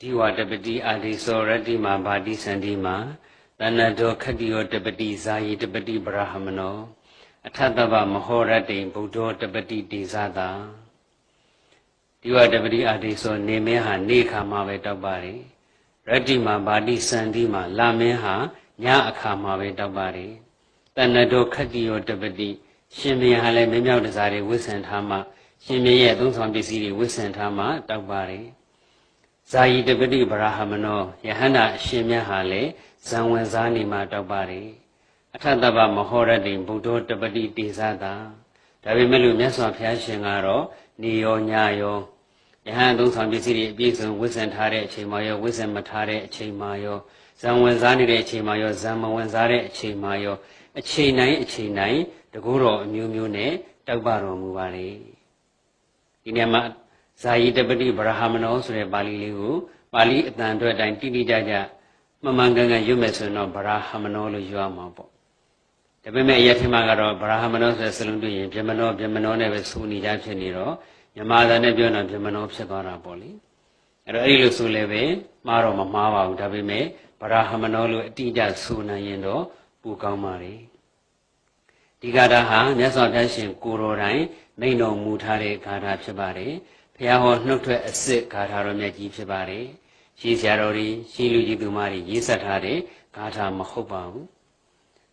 ဒီဝတပတိအာတိသောရတ္တိမာဘာတိစန္တိမာတဏ္ဍောခတ္တိယောတပတိဇာယိတပတိဗရဟမနောအထတဗမဟောရတ္တိဗုဒ္ဓောတပတိတေဇတာဒီဝတပတိအာတိသောနေမင်းဟာနေခါမှာပဲတောက်ပါတယ်ရတ္တိမာဘာတိစန္တိမာလာမင်းဟာညအခါမှာပဲတောက်ပါတယ်တဏ္ဍောခတ္တိယောတပတိရှင်မင်းဟာလည်းမင်းမြောက်တစားတွေဝိဆင်ထားမှရှင်မင်းရဲ့သုံးဆောင်ပစ္စည်းတွေဝိဆင်ထားမှတောက်ပါတယ် ဇာယီတပတိဗရာဟမနောယဟန္တာအရှင်မြတ်ဟာလေဇံဝင်စားနေမှာတောက်ပါတယ်အထတဗမဟောရတိဘုဒ္ဓတပတိတေဇတာဒါပေမဲ့လို့မြတ်စွာဘုရားရှင်ကတော့နေရောညရောယဟန်သုံးဆောင်ပစ္စည်းတွေအပြည့်စုံဝိဇ္ဇံထားတဲ့အချိန်မှာရောဝိဇ္ဇံမထားတဲ့အချိန်မှာရောဇံဝင်စားနေတဲ့အချိန်မှာရောဇံမဝင်စားတဲ့အချိန်မှာရောအချိန်တိုင်းအချိန်တိုင်းတကူတော်အမျိုးမျိုးနဲ့တောက်ပတော်မူပါလေဒီနေရာမှာ ဇာယီတပတိဗရဟမနောဆိုတဲ့ပါဠိလေးကိုပါဠိအတန်အတွက်အတိုင်းတိတိကျကျမမှန်ကန်ကန်ရွတ်မယ်ဆိုရင်တော့ဗရဟမနောလို့ရွတ်ရမှာပေါ့ဒါပေမဲ့အရက်ထင်မှာကတော့ဗရဟမနောဆိုတဲ့စလုံးတွေ့ရင်ဗြဟ္မနောဗြဟ္မနောနဲ့ပဲဆိုနေကြဖြစ်နေတော့မြမသာနဲ့ပြောတော့ဗြဟ္မနောဖြစ်သွားတာပေါ့လေအဲ့တော့အဲ့ဒီလိုဆိုလည်းပဲမှားတော့မမှားပါဘူးဒါပေမဲ့ဗရဟမနောလို့အတိအကျဆိုနိုင်ရင်တော့ပူကောင်းပါလေဒီဂါထာဟာမြတ်စွာဘုရားရှင်ကိုယ်တော်တိုင်မိန့်တော်မူထားတဲ့ဂါထာဖြစ်ပါတယ် ဘုရားဟောနှုတ်ထွက်အစစ်ဂါထာတော်မြတ်ကြီးဖြစ်ပါတယ်ရှိဆရာတော်ကြီးရှိလူကြီးသူမတွေရေးဆက်ထားတဲ့ဂါထာမဟုတ်ပါဘူး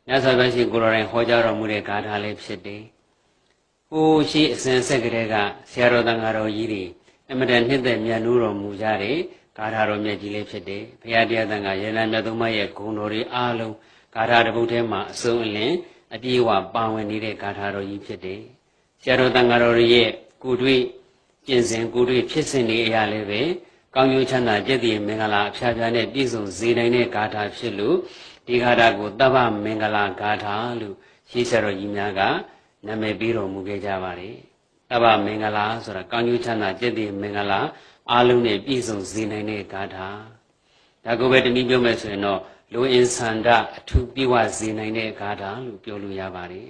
မြတ်စွာဘုရားရှင်ကိုယ်တော်တိုင်ဟောကြားတော်မူတဲ့ဂါထာလည်းဖြစ်တယ်ဟိုးရှိအစဉ်ဆက်ကလေးကဆရာတော်တန်ဃာတော်ကြီးတွေအမတန်နှစ်သက်မြတ်နိုးတော်မူကြတဲ့ဂါထာတော်မြတ်ကြီးလည်းဖြစ်တယ်ဘုရားတရားတန်ဃာယေလံမြတ်သုံးပါးရဲ့ဂုဏ်တော်တွေအားလုံးဂါထာတစ်ပုဒ်ထဲမှာအစုံအလင်အပြည့်အဝပါဝင်နေတဲ့ဂါထာတော်ကြီးဖြစ်တယ်ဆရာတော်တန်ဃာတော်ရဲ့ကိုတွေ့ ကျင့်စဉ်ကိုတွေ့ဖြစ်စဉ်တွေအရာလည်းပဲကောင်းကျိုးချမ်းသာကျက်တည်မင်္ဂလာအဖျားဖျားနဲ့ပြည့်စုံစေနိုင်တဲ့ဂါထာဖြစ်လို့ဒီဂါထာကိုတပ္ပမင်္ဂလာဂါထာလို့ရှင်းဆရာတော်ကြီးများကနာမည်ပေးတော်မူခဲ့ကြပါတယ်တပ္ပမင်္ဂလာဆိုတာကောင်းကျိုးချမ်းသာကျက်တည်မင်္ဂလာအားလုံးနဲ့ပြည့်စုံစေနိုင်တဲ့ဂါထာဒါကိုပဲတနည်းပြောမယ်ဆိုရင်တော့လူအင်ဆန္ဒအထူးပြည့်ဝစေနိုင်တဲ့ဂါထာလို့ပြောလို့ရပါတယ်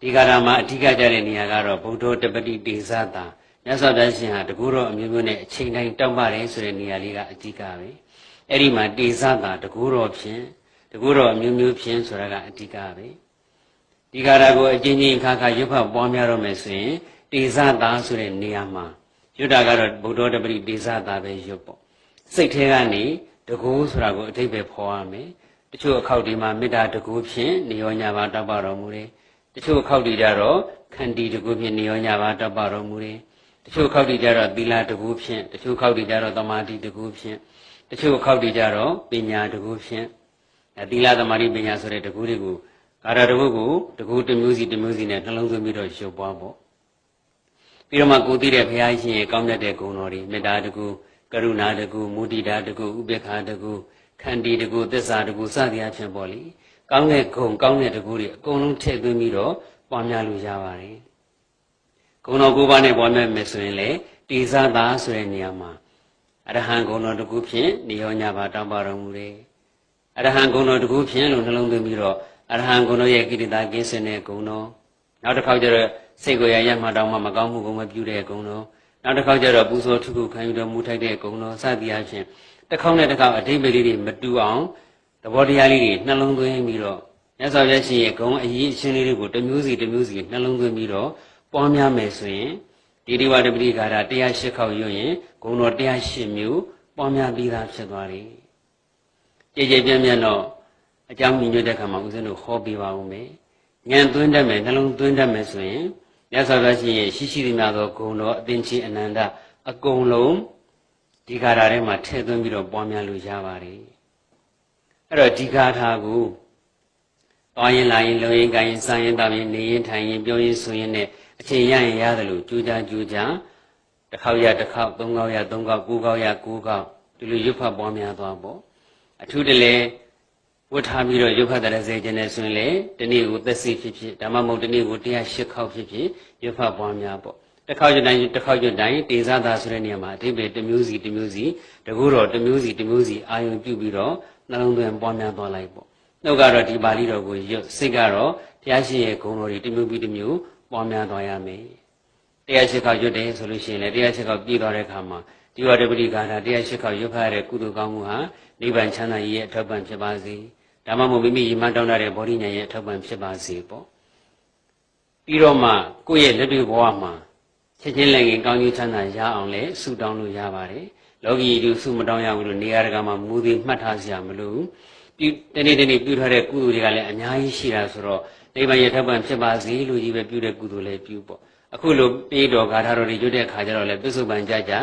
ဒီဂါထာမှာအဓိကကြတဲ့နေရာကတော့ဗုဒ္ဓတပတိတေဇတာမြတ်စွာဘုရားရှင်ဟာတကူတော်အမျိုးမျိုးနဲ့အချိန်တိုင်းတောက်ပါတယ်ဆိုတဲ့နေရာလေးကအဓိကပဲအဲ့ဒီမှာတေဇတာတကူတော်ဖြင့်တကူတော်အမျိုးမျိုးဖြင့်ဆိုတာကအဓိကပဲဒီဂါထာကိုအချင်းချင်းခါခါရွတ်ဖတ်ပွားများတော့မယ်ဆိုရင်တေဇတာဆိုတဲ့နေရာမှာရွတ်တာကတော့ဗုဒ္ဓတပတိတေဇတာပဲရွတ်ပေါ့စိတ်ထဲကနေတကူဆိုတာကိုအထိပ္ပယ်ဖော်ရမယ်တချို့အခောက်ဒီမှာမေတ္တာတကူဖြင့်နေရောညာပါတောက်ပါတော်မူတယ် တချို့ခောက်တွေကြတော့ခန္တီတကူဖြင့်နေရောညာပါတောက်ပါတော်မူတယ်တချို့ခောက်တွေကြတော့သီလတကူဖြင့်တချို့ခောက်တွေကြတော့သမာဓိတကူဖြင့်တချို့ခောက်တွေကြတော့ပညာတကူဖြင့်အဲသီလသမာဓိပညာဆိုတဲ့တကူတွေကိုကာရတကူကိုတကူတစ်မျိုးစီတစ်မျိုးစီနဲ့နှလုံးသွင်းပြီးတော့ရုပ်ပွားပေါ့ပြီးတော့မှကိုသိတဲ့ဘုရားရှင်ရဲ့ကောင်းမြတ်တဲ့ဂုဏ်တော်တွေမေတ္တာတကူကရုဏာတကူမုဒိတာတကူဥပေက္ခတကူခန္တီတကူသစ္စာတကူစသည်အဖြစ်ပေါ့လေ ကောင်းတဲ့ဂုဏ်ကောင်းတဲ့တကူတွေအကုန်လုံးထည့်သွင်းပြီးတော့ပွားများလို့ရပါတယ်ဂုဏ်တော်၉ပါးနဲ့ပွားများမယ်ဆိုရင်လေတေဇတာဆိုတဲ့နေရာမှာအရဟံဂုဏ်တော်တကူဖြင့်နေရောညပါတောင်းပါတော်မူတယ်အရဟံဂုဏ်တော်တကူဖြင့်လို့နှလုံးသွင်းပြီးတော့အရဟံဂုဏ်တော်ရဲ့ကိရိတာကင်းစင်တဲ့ဂုဏ်တော်နောက်တစ်ခါကျတော့စိတ်ကိုရရမှတောင်းမှမကောင်းမှုကိုမပြုတဲ့ဂုဏ်တော်နောက်တစ်ခါကျတော့ပူဇော်ထုခုခံယူတော်မူထိုက်တဲ့ဂုဏ်တော်စသည်အချင်းတစ်ခေါက်နဲ့တစ်ခေါက်အဓိပ္ပာယ်လေးတွေမတူအောင်သ ဘောတရားလေးတွေနှလုံးသွင်းပြီးတော့မြတ်စွာဘုရားရှင်ရဲ့ဂုဏ်အရေးအချင်းလေးတွေကိုတစ်မျိုးစီတစ်မျိုးစီနှလုံးသွင်းပြီးတော့ပွားများမယ်ဆိုရင်ဒီဒီဝတပတိဂါရ108ခေါက်ရွတ်ရင်ဂုဏ်တော်108မျိုးပွားများပြီးသားဖြစ်သွားတယ်ကြည်ကြည်ပြန့်ပြန့်တော့အကြောင်းညွှန်တဲ့ခါမှာဦးဇင်းတို့ဟောပြပါဦးမယ်ဉာဏ်သွင်းတတ်မယ်နှလုံးသွင်းတတ်မယ်ဆိုရင်မြတ်စွာဘုရားရှင်ရဲ့ရှိရှိသမျှသောဂုဏ်တော်အသင်္ချေအနန္တအကုန်လုံးဒီဂါထာထဲမှာထည့်သွင်းပြီးတော့ပွားများလို့ရပါတယ် အဲ့တော့ဒီဂါထာကိုသွားရင်လာရင်လုံရင်ကိုင်ရင်စားရင်တောင်းရင်နေရင်ထိုင်ရင်ပြောရင်ဆိုရင်နဲ့အချိန်ရရင်ရတယ်လို့ကြိုးကြားကြိုးကြားတစ်ခေါက်ရတစ်ခေါက်သုံးခေါက်ရသုံးခေါက်ကိုးခေါက်ရကိုးခေါက်ဒီလိုရွတ်ဖတ်ပွားများသွားပေါ့အထူးတလဲဝတ်ထားပြီးတော့ရုပ်ခတ်တဲ့စေခြင်းနဲ့ဆိုရင်လေတနေ့ကိုသက်စီဖြစ်ဖြစ်ဓမ္မမဟုတ်တနေ့ကို108ခေါက်ဖြစ်ဖြစ်ရုပ်ဖတ်ပွားများပေါ့ တစ်ခေါက်ကျွတ်တိုင်းတစ်ခေါက်ကျွတ်တိုင်းတေဇသာဆိုတဲ့နေရာမှာအတိပ္ပယ်တစ်မျိုးစီတစ်မျိုးစီတကူတော့တစ်မျိုးစီတစ်မျိုးစီအာယုံပြုပြီးတော့နှလုံးသွင်းပွားများသွားလိုက်ပေါ့နှုတ်ကတော့ဒီပါဠိတော်ကိုရွတ်စိတ်ကတော့တရားရှိရဲ့ဂုဏ်တော်တွေတစ်မျိုးပြီးတစ်မျိုးပွားများသွားရမယ်တရားရှိခေါက်ရွတ်တယ်ဆိုလို့ရှိရင်လည်းတရားရှိခေါက်ပြည့်သွားတဲ့အခါမှာဒီဝတ္တပတိဂါထာ108ခေါက်ရွတ်ဖတ်ရတဲ့ကုသိုလ်ကောင်းမှုဟာနိဗ္ဗာန်ချမ်းသာရေးရဲ့အထောက်ပံ့ဖြစ်ပါစေဒါမှမဟုတ်မိမိရည်မှန်းတောင်းတတဲ့ဗောဓိဉာဏ်ရဲ့အထောက်ပံ့ဖြစ်ပါစေပေါ့ပြီးတော့မှကိုယ့်ရဲ့လက်တွေ့ဘဝမှာ ချက်ချင်းလည်းငင်ကောင်းကျိုးချမ်းသာရအောင်လဲဆုတောင်းလို့ရပါတယ်လောကီတူဆုမတောင်းရဘူးလို့နေရာတကာမှာမူသည်မှတ်ထားစရာမလိုဘူးပြုတနေ့တနေ့ပြုထားတဲ့ကုသိုလ်တွေကလည်းအများကြီးရှိတာဆိုတော့နိဗ္ဗာန်ရဲ့ထောက်ပံ့ဖြစ်ပါစေလို့ကြီးပဲပြုတဲ့ကုသိုလ်လည်းပြုပေါ့အခုလိုပြေးတော်ဂါထာတော်တွေရွတ်တဲ့အခါကျတော့လည်းပြစ္ဆုတ်ပန်ကြကြ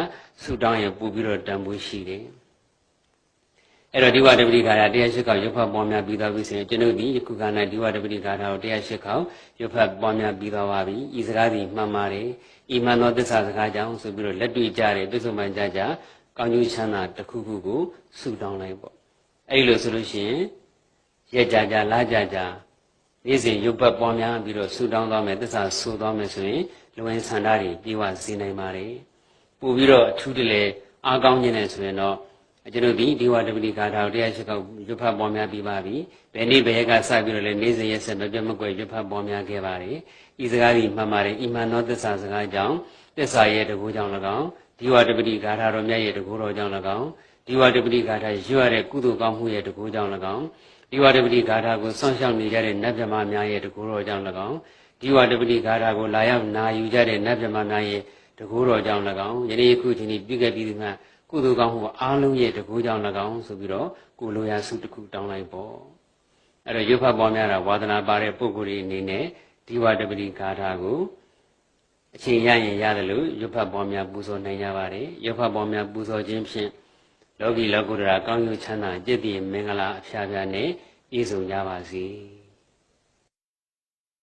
ဆုတောင်းရင်ပူပြီးတော့တန်ဖိုးရှိတယ် အဲ့တော့ဒီဝတ္တပတိဂါထာ108ခေါက်ရွတ်ဖတ်ပွားများပြီးသွားပြီဆိုရင်ကျွန်ုပ်ဒီယခုက၌ဒီဝတ္တပတိဂါထာကို108ခေါက်ရွတ်ဖတ်ပွားများပြီးသွားပါပြီဤစကားဒီမှန်ပါတယ်ဤမှန်သောသစ္စာစကားကြောင့်ဆိုပြီးတော့လက်တွေ့ကြတယ်ပြစ္ဆုတ်ပန်ကြကြကောင်းကျိုးချမ်းသာတစ်ခုခုကိုဆုတောင်းလိုက်ပေါ့အဲ့လိုဆိုလို့ရှိရင်ရက်ကြကြလာကြကြနေ့စဉ်ရုပ်ပတ်ပွားများပြီးတော့ဆုတောင်းသွားမယ်သစ္စာဆိုသွားမယ်ဆိုရင်လူဝင်ဆန္ဒတွေပြေဝစေနိုင်ပါတယ်ပို့ပြီးတော့အထူးတလေအားကောင်းခြင်းနဲ့ဆိုရင်တော့ ကျွန်တော်ဒီဒီဝတ္တပတိဂါထာကိုတရားရှိကောက်ရွတ်ဖတ်ပွားများပြီးပါပြီဘယ်နေ့ဘယ်ရက်ကစပြီးတော့လဲနေ့စဉ်ရက်ဆက်မပြတ်မကွယ်ရွတ်ဖတ်ပွားများခဲ့ပါတယ်ဤစကားဒီမှန်ပါတယ်ဤမှန်သောသစ္စာစကားကြောင့်သစ္စာရဲ့တကူကြောင့်၎င်းဒီဝတ္တပတိဂါထာတော်မြတ်ရဲ့တကူတော်ကြောင့်၎င်းဒီဝတ္တပတိဂါထာရွတ်ရတဲ့ကုသိုလ်ကောင်းမှုရဲ့တကူကြောင့်၎င်းဒီဝတ္တပတိဂါထာကိုစောင့်ရှောက်နေကြတဲ့နတ်မြမများရဲ့တကူတော်ကြောင့်၎င်းဒီဝတ္တပတိဂါထာကိုလာရောက်နာယူကြတဲ့နတ်မြမများရဲ့တကူတော်ကြောင့်၎င်းယနေ့ခုချိန်ဒီပြုခဲ့ပြီးဒီမှာ ကုသိုလ်ကောင်းမှုအားလုံးရဲ့တကူကြောင့်၎င်းဆိုပြီးတော့ကိုလိုရာစုတစ်ခုတောင်းလိုက်ပေါ့အဲ့တော့ရုပ်ဖတ်ပေါ်များတာဝါသနာပါတဲ့ပုဂ္ဂိုလ်တွေအနေနဲ့ဒီဝတ္တပတိဂါထာကိုအချိန်ရရင်ရတယ်လို့ရုပ်ဖတ်ပေါ်များပူဇော်နိုင်ကြပါတယ်ရုပ်ဖတ်ပေါ်များပူဇော်ခြင်းဖြင့်လောကီလောကုတ္တရာကောင်းကျိုးချမ်းသာจิตတည်မင်္ဂလာအဖျားဖျားနဲ့ပြည့်စုံကြပါစေ။